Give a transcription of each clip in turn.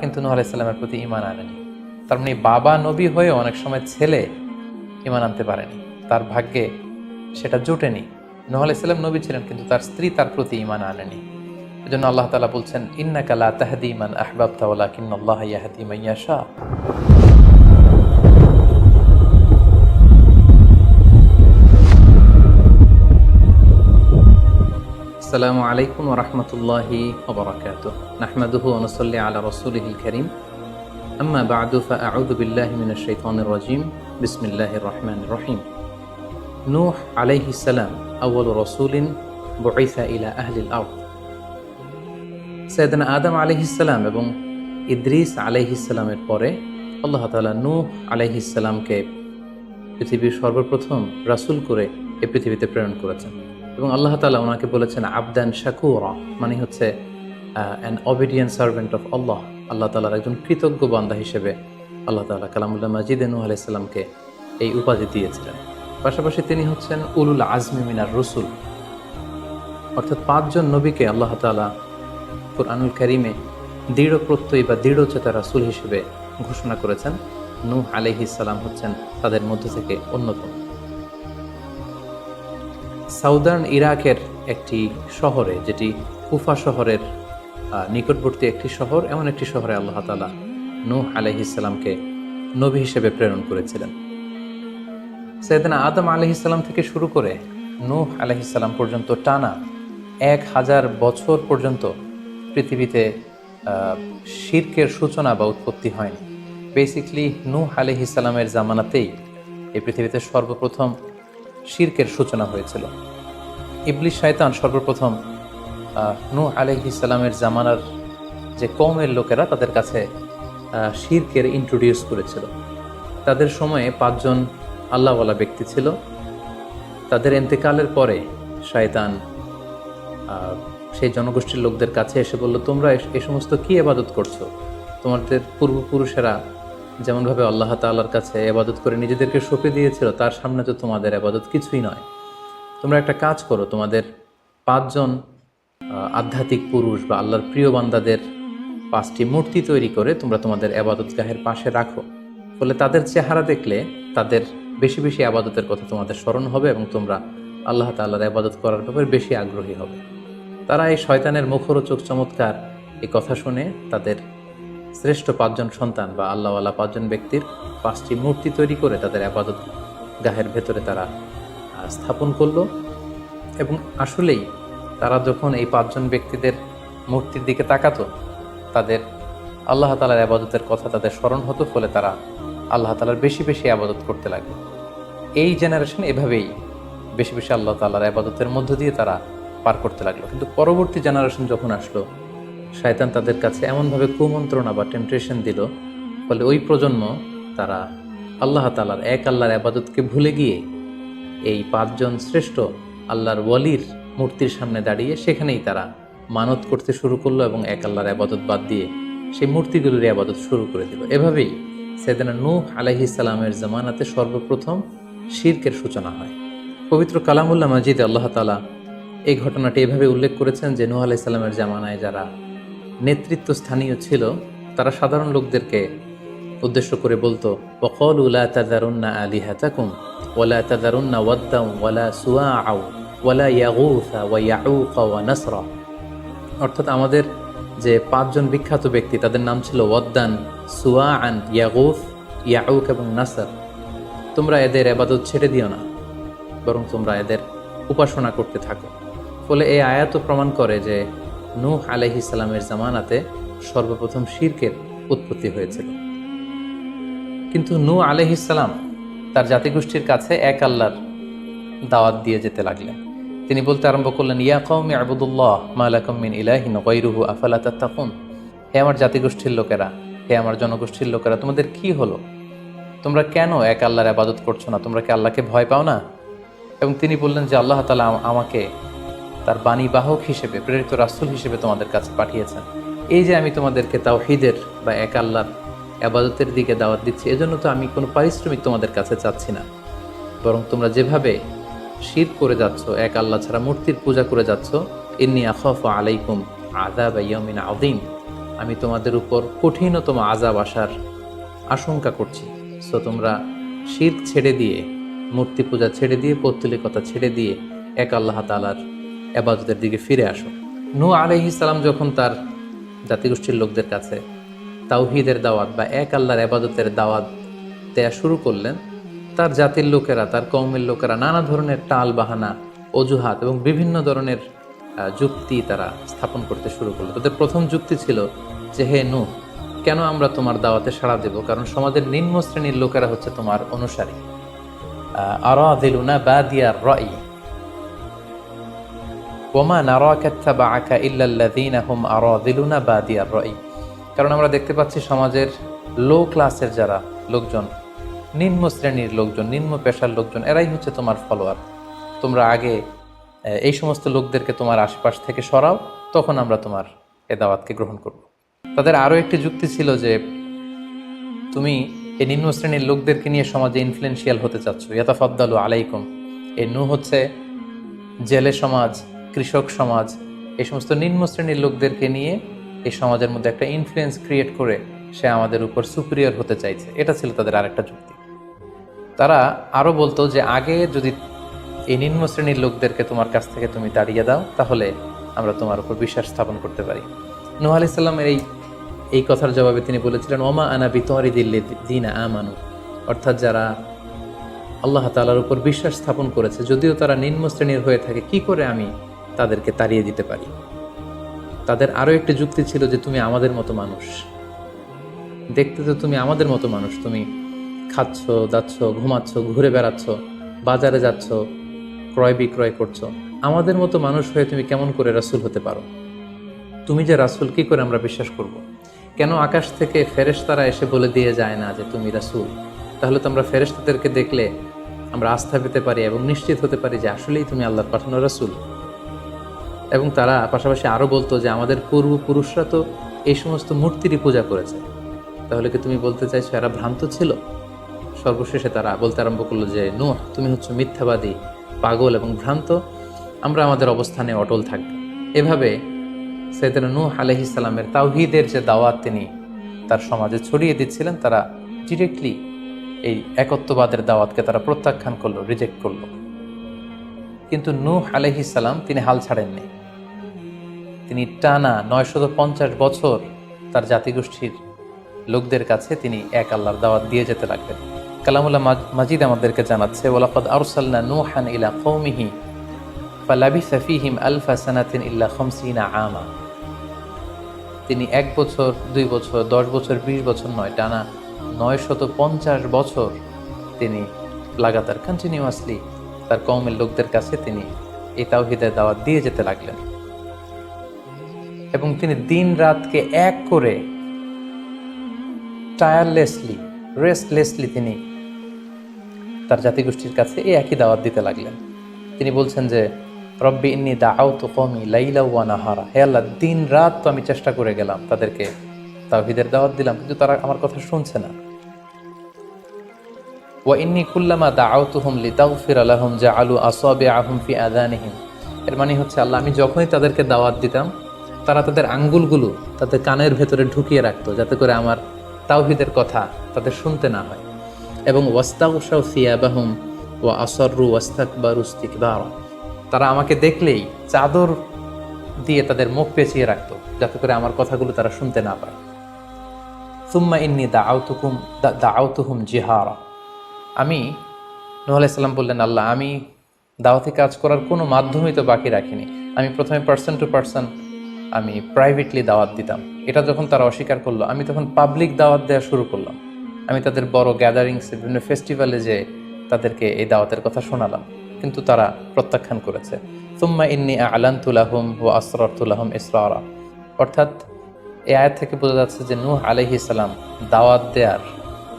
কিন্তু নূহ আলাইসাল্লামের প্রতি ইমান আনেনি। তার মানে বাবা নবী হয়ে অনেক সময় ছেলে ইমান আনতে পারেনি। তার ভাগ্যে সেটা জুটেনি। নূহ আলাইসাল্লাম নবী ছিলেন, কিন্তু তার স্ত্রী তার প্রতি ইমান আনেনি। এজন্য আল্লাহ তালা বলছেন, ইন্নাকা লা তাহদি মান আহবাবতা, ওয়ালাকিন্নাল্লাহ ইয়াহদি মান ইয়াশা। আসসালামু আলাইকুম রহমতুল্লাহি ওবরাকাত নাহমাদুহু অনুসল্লি আলা রসুলিল করিম। আম্মা বাদু ফাউদুবিল্লাহি মিন শৈতানির রাজিম। বিসমিল্লাহির রহমানির রহিম। নূহ আলাইহিস সালাম, আউয়াল রাসূলিন বুইসা ইলা আহলিল আরদ। সৈয়দনা আদম আলাইহিস সালাম এবং ইদ্রিস আলাইহিস সালামের পরে আল্লাহ তাআলা নূহ আলাইহিস সালামকে পৃথিবীর সর্বপ্রথম রাসুল করে এ পৃথিবীতে প্রেরণ করেছেন। এবং আল্লাহ তালা ওনাকে বলেছেন, আবদান শাকুরা মানে হচ্ছে an obedient servant of Allah Allah তালার একজন কৃতজ্ঞ বান্দা হিসেবে আল্লাহ তালা কালামুল্লাহ মাজিদ নূহ আলাইসাল্লামকে এই উপাধি দিয়েছিলেন। পাশাপাশি তিনি হচ্ছেন উলুল আজমি মিনার রসুল। অর্থাৎ পাঁচজন নবীকে আল্লাহ তালা কোরআনুল করিমে দৃঢ় প্রত্যয়ী বা দৃঢ়চেতা রাসুল হিসেবে ঘোষণা করেছেন। নূহ আলহিসাল্লাম হচ্ছেন তাদের মধ্য থেকে অন্যতম। সাউদার্ন ইরাকের একটি শহরে, যেটি কুফা শহরের নিকটবর্তী একটি শহর, এমন একটি শহরে আল্লাহ তালা নূহ আলহিসাল্লামকে নবী হিসেবে প্রেরণ করেছিলেন। সৈয়দনা আদম আলহিসাল্লাম থেকে শুরু করে নূহ আলহিসাল্লাম পর্যন্ত টানা এক হাজার বছর পর্যন্ত পৃথিবীতে শির্কের সূচনা বা উৎপত্তি হয়নি। বেসিকলি নূহ আলহিসাল্লামের জামানাতেই এই পৃথিবীতে সর্বপ্রথম শির্কের সূচনা হয়েছিল। ইবলিশ শয়তান সর্বপ্রথম আহ, নূহ আলহিসাল্লামের জামানার যে কৌমের লোকেরা তাদের কাছে শিরকের ইন্ট্রোডিউস করেছিল। তাদের সময়ে পাঁচজন আল্লাহওয়ালা ব্যক্তি ছিল। তাদের এন্তেকালের পরে শয়তান সেই জনগোষ্ঠীর লোকদের কাছে এসে বলল তোমরা এ- সমস্ত কি এবাদত করছ? তোমাদের পূর্বপুরুষেরা যেমনভাবে আল্লাহ তাআলার কাছে এবাদত করে নিজেদেরকে সঁপে দিয়েছিল, তার সামনে তো তোমাদের এবাদত কিছুই নয়। তোমরা একটা কাজ করো, তোমাদের পাঁচজন আধ্যাত্মিক পুরুষ বা আল্লাহর প্রিয় বান্দাদের পাঁচটি মূর্তি তৈরি করে তোমরা তোমাদের আবাদতগাহের পাশে রাখো। ফলে তাদের চেহারা দেখলে তাদের বেশি বেশি আবাদতের কথা তোমাদের স্মরণ হবে এবং তোমরা আল্লাহ তাআলার আবাদত করার ব্যাপারে বেশি আগ্রহী হবে। তারা এই শয়তানের মুখরোচক চমৎকার এই কথা শুনে তাদের শ্রেষ্ঠ পাঁচজন সন্তান বা আল্লাহওয়ালা পাঁচজন ব্যক্তির পাঁচটি মূর্তি তৈরি করে তাদের আবাদত গাহের ভেতরে তারা স্থাপন করল। এবং আসলেই তারা যখন এই পাঁচজন ব্যক্তিদের মূর্তির দিকে তাকাতো, তাদের আল্লাহ তালার আবাদতের কথা তাদের স্মরণ হতো, ফলে তারা আল্লাহ তালার বেশি বেশি আবাদত করতে লাগল। এই জেনারেশন এভাবেই বেশি বেশি আল্লাহ তালার আবাদতের মধ্য দিয়ে তারা পার করতে লাগল। কিন্তু পরবর্তী জেনারেশন যখন আসলো শয়তান তাদের কাছে এমনভাবে কুমন্ত্রণা বা টেম্পটেশন দিল, ফলে ওই প্রজন্ম, তারা আল্লাহ তালার এক আল্লাহর আবাদতকে ভুলে গিয়ে এই পাঁচজন শ্রেষ্ঠ আল্লাহর ওয়ালির মূর্তির সামনে দাঁড়িয়ে সেখানেই তারা মানত করতে শুরু করল এবং এক আল্লাহর আবাদত বাদ দিয়ে সেই মূর্তিগুলির আবাদত শুরু করে দিল। এভাবেই সেদিনা নূহ আলাইহি সালামের জামানাতে সর্বপ্রথম শিরকের সূচনা হয়। পবিত্র কালামুল্লাহ মাজিদ আল্লাহ তালা এই ঘটনাটি এভাবে উল্লেখ করেছেন যে নূহ আলাইহিস সালামের জামানায় যারা নেতৃত্ব স্থানীয় ছিল, তারা সাধারণ লোকদেরকে উদ্দেশ্য করে বলতো বকল উলা তাদারুন্না আলী হাতাকুম ওলা তাদারুন্না ওয়াদ্দাম ওয়ালা সুয়া আউ ওয়ালা ইয়াউফা ওয়া ইয়াউকা, ওয়া নাসর। অর্থাৎ আমাদের যে পাঁচজন বিখ্যাত ব্যক্তি, তাদের নাম ছিল ওয়াদ্দান সুয়া আন ইয়াগুফ, ইয়াউক এবং নাসার। তোমরা এদের আবাদত ছেড়ে দিও না, বরং তোমরা এদের উপাসনা করতে থাকো। ফলে এই আয়াত প্রমাণ করে যে নূহ আলাইহিস সালামের জামানাতে সর্বপ্রথম শিরকের উৎপত্তি হয়েছিল। কিন্তু নূহ আলাইহিস সালাম তার জাতিগোষ্ঠীর কাছে এক আল্লাহর দাওয়াত দিয়ে যেতে লাগলেন। তিনি বলতে আরম্ভ করলেন, ইয়া কওমি আবুদুল্লাহ মালাকুম মিন ইলাহিন গায়রুহু, আফালা তাত্তাকুন? হে আমার জাতিগোষ্ঠীর লোকেরা, হে আমার জনগোষ্ঠীর লোকেরা, তোমাদের কি হলো? তোমরা কেন এক আল্লাহর আবাদত করছ না? তোমরা কি আল্লাহকে ভয় পাও না? এবং তিনি বললেন যে, আল্লাহ তালা আমাকে তার বাণী বাহক হিসেবে, প্রেরিত রাসূল হিসেবে তোমাদের কাছে পাঠিয়েছেন। এই যে আমি তোমাদেরকে তাওহীদের বা এক আল্লাহর আবাদতের দিকে দাওয়াত দিচ্ছি, এজন্য তো আমি কোনো পারিশ্রমিক তোমাদের কাছে চাচ্ছি না। বরং তোমরা যেভাবে শির করে যাচ্ছ, এক আল্লাহ ছাড়া মূর্তির পূজা করে যাচ্ছ, ইন্নি আখফ আলাইকুম আজাব ইয়ামিন আদিম আমি তোমাদের উপর কঠিনতম আজাব আসার আশঙ্কা করছি। সো তোমরা শির ছেড়ে দিয়ে, মূর্তি পূজা ছেড়ে দিয়ে, পৌত্তলিকতা ছেড়ে দিয়ে, এক আল্লাহ তালার এবাদতের দিকে ফিরে আসো। নু আলহিসাল্লাম যখন তার জাতিগোষ্ঠীর লোকদের কাছে তাওহিদের দাওয়াত বা এক আল্লাহর এবাদতের দাওয়াত দেয়া শুরু করলেন, তার জাতির লোকেরা, তার কৌমের লোকেরা নানা ধরনের টাল বাহানা, অজুহাত এবং বিভিন্ন ধরনের যুক্তি তারা স্থাপন করতে শুরু করল। তাদের প্রথম যুক্তি ছিল যে, হে নু কেন আমরা তোমার দাওয়াতে সাড়া দেব? কারণ সমাজের নিম্ন শ্রেণির লোকেরা হচ্ছে তোমার অনুসারী। আরাদিলুনা বাদিয়ার রাই ওমা নারাকাত্তা বা আকা ইল্লাল্লাযীনা হুম আরাদিলুনা বাদিয়ার রাই। কারণ আমরা দেখতে পাচ্ছি সমাজের লো ক্লাসের যারা লোকজন, নিম্ন শ্রেণির লোকজন, নিম্ন পেশার লোকজন, এরাই হচ্ছে তোমার ফলোয়ার। তোমরা আগে এই সমস্ত লোকদেরকে তোমার আশপাশ থেকে সরাও, তখন আমরা তোমার এ দাওয়াতকে গ্রহণ করব। তাদের আরও একটি যুক্তি ছিল যে, তুমি এই নিম্ন শ্রেণির লোকদেরকে নিয়ে সমাজে ইনফ্লুয়েন্সিয়াল হতে চাচ্ছ। ইয়াতাফাদ্দালু আলাইকুম। এই নু হচ্ছে জেলে সমাজ কৃষক সমাজ, এই সমস্ত নিম্ন শ্রেণির লোকদেরকে নিয়ে এই সমাজের মধ্যে একটা ইনফ্লুয়েন্স ক্রিয়েট করে সে আমাদের উপর সুপিরিয়র হতে চাইছে। এটা ছিল তাদের আরেকটা যুক্তি। তারা আরও বলতো যে, আগে যদি এই নিম্ন শ্রেণির লোকদেরকে তোমার কাছ থেকে তুমি তাড়িয়ে দাও, তাহলে আমরা তোমার উপর বিশ্বাস স্থাপন করতে পারি। নুহ আলি সাল্লামের এই এই কথার জবাবে তিনি বলেছিলেন, ওমা আনা বিতরি দিল্লি দিনা আমানু। অর্থাৎ যারা আল্লাহ তালার উপর বিশ্বাস স্থাপন করেছে, যদিও তারা নিম্ন শ্রেণির হয়ে থাকে, কি করে আমি তাদেরকে তাড়িয়ে দিতে পারি। তাদের আরও একটি যুক্তি ছিল যে তুমি আমাদের মতো মানুষ। দেখতে তো তুমি আমাদের মতো মানুষ। তুমি খাচ্ছ, দাচ্ছ, ঘুমাচ্ছ, ঘুরে বেড়াচ্ছ, বাজারে যাচ্ছ, ক্রয় বিক্রয় করছ। আমাদের মতো মানুষ হয়ে তুমি কেমন করে রাসূল হতে পারো? তুমি যে রাসূল, কি করে আমরা বিশ্বাস করব। কেন আকাশ থেকে ফেরেশতারা এসে বলে দিয়ে যায় না যে তুমি রাসূল? তাহলে তো আমরা ফেরেশতাদেরকে দেখলে আমরা আস্থা পেতে পারি এবং নিশ্চিত হতে পারি যে আসলেই তুমি আল্লাহর পাঠানো রাসূল। এবং তারা পাশাপাশি আরও বলতো যে আমাদের পূর্বপুরুষরা তো এই সমস্ত মূর্তিরই পূজা করেছে। তাহলে কি তুমি বলতে চাইছো এরা ভ্রান্ত ছিল? সর্বশেষে তারা বলতে আরম্ভ করল যে, নূহ, তুমি হচ্ছে মিথ্যাবাদী, পাগল এবং ভ্রান্ত। আমরা আমাদের অবস্থানে অটল থাকব। এভাবে সৈয়দনা নূহ আলহি সালামের তাওহিদের যে দাওয়াত তিনি তার সমাজে ছড়িয়ে দিচ্ছিলেন, তারা ডিরেক্টলি এই একত্ববাদের দাওয়াতকে তারা প্রত্যাখ্যান করল রিজেক্ট করল। কিন্তু নূহ আলহি সালাম তিনি হাল ছাড়েননি। তিনি টানা নয়শত পঞ্চাশ বছর তার জাতিগোষ্ঠীর লোকদের কাছে তিনি এক আল্লাহর দাওয়াত দিয়ে যেতে লাগলেন। কালামুল্লাহ মাজ- মাজিদ আমাদেরকে জানাচ্ছে ওলাকাদ আরসালনা নূহান ইলা কৌমিহি ফালাবি ফিহিম আলফা সানাতিন ইল্লা খামসিনা আমা। তিনি এক বছর, দুই বছর, দশ বছর, বিশ বছর নয়, টানা নয় শত পঞ্চাশ বছর তিনি লাগাতার কন্টিনিউয়াসলি তার কৌমের লোকদের কাছে তিনি এই তাওহিদের দাওয়াত দিয়ে যেতে লাগলেন। এবং তিনি দিন রাতকে এক করে টায়ারলেসলি রেস্টলেসলি তিনি তার জাতিগোষ্ঠীর কাছে এই একই দাওয়াত দিতে লাগলেন। তিনি বলছেন যে, রব্বি ইন্নি দাও তো কমি লাইলা ওয়া নাহারা। হে আল্লাহ, দিন রাত তো আমি চেষ্টা করে গেলাম তাদেরকে তাওহিদের দাওয়াত দিলাম, কিন্তু তারা আমার কথা শুনছে না। ওয়া ইন্নি কুল্লামা দাআউতুহুম লিতাগফির লাহুম জাআলু আসাবিআহুম ফি আযানিহিম। এর মানে হচ্ছে, আল্লাহ, আমি যখনই তাদেরকে দাওয়াত দিতাম তারা তাদের আঙ্গুলগুলো তাদের কানের ভেতরে ঢুকিয়ে রাখতো যাতে করে আমার তাওহিদের কথা তাদের শুনতে না হয়। এবং ওয়াস্তাগশাউ সিয়াবাহুম ওয়া আসররু ওয়াস্তাকবারু ইস্তিকবারা। তারা আমাকে দেখলেই চাদর দিয়ে তাদের মুখ পেঁচিয়ে রাখতো যাতে করে আমার কথাগুলো তারা শুনতে না পায়। সুম্মা ইন্নি দাআউতুকুম দাআউতুহুম জিহারা। আমি নূহ আলাইহিস সালাম বললেন, আল্লাহ, আমি দাওয়াতি কাজ করার কোনো মাধ্যমই তো বাকি রাখিনি। আমি প্রথমে পার্সন টু পার্সন আমি প্রাইভেটলি দাওয়াত দিতাম। এটা যখন তারা অস্বীকার করল, আমি তখন পাবলিক দাওয়াত দেওয়া শুরু করলাম। আমি তাদের বড় গ্যাদারিংসে বিভিন্ন ফেস্টিভ্যালে যে তাদেরকে এই দাওয়াতের কথা শোনালাম। কিন্তু তারা প্রত্যাখ্যান করেছে। তুম্মা ইন্নি আলান্তুলাহম ও আসরতুলাহম ইসরা অর্থাৎ এ আয়াত থেকে বোঝা যাচ্ছে যে নূহ আলহি সালাম দাওয়াত দেয়ার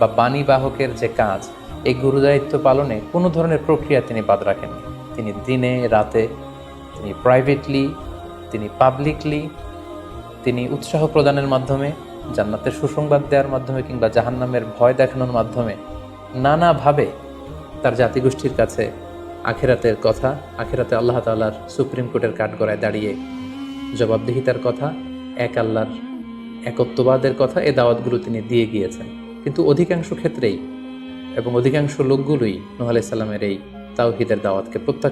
বা বাণী বাহকের যে কাজ, এই গুরুদায়িত্ব পালনে কোনো ধরনের প্রক্রিয়া তিনি বাদ রাখেননি। তিনি দিনে, রাতে, তিনি প্রাইভেটলি তিনি পাবলিকলি তিনি উৎসাহ প্রদানের মাধ্যমে, জান্নাতের সুসংবাদ দেওয়ার মাধ্যমে কিংবা জাহান্নামের ভয় দেখানোর মাধ্যমে নানাভাবে তার জাতিগোষ্ঠীর কাছে আখেরাতের কথা, আখেরাতে আল্লাহ তাল্লাহর সুপ্রিম কোর্টের কাঠগড়ায় দাঁড়িয়ে জবাবদিহিতার কথা, এক আল্লাহর একত্ববাদের কথা এ দাওয়াতগুলো তিনি দিয়ে গিয়েছেন। কিন্তু অধিকাংশ ক্ষেত্রেই এবং অধিকাংশ লোকগুলোই নোহ আলাইসাল্লামের এই তাওহিদের দাওয়াতকে প্রত্যাখ্যান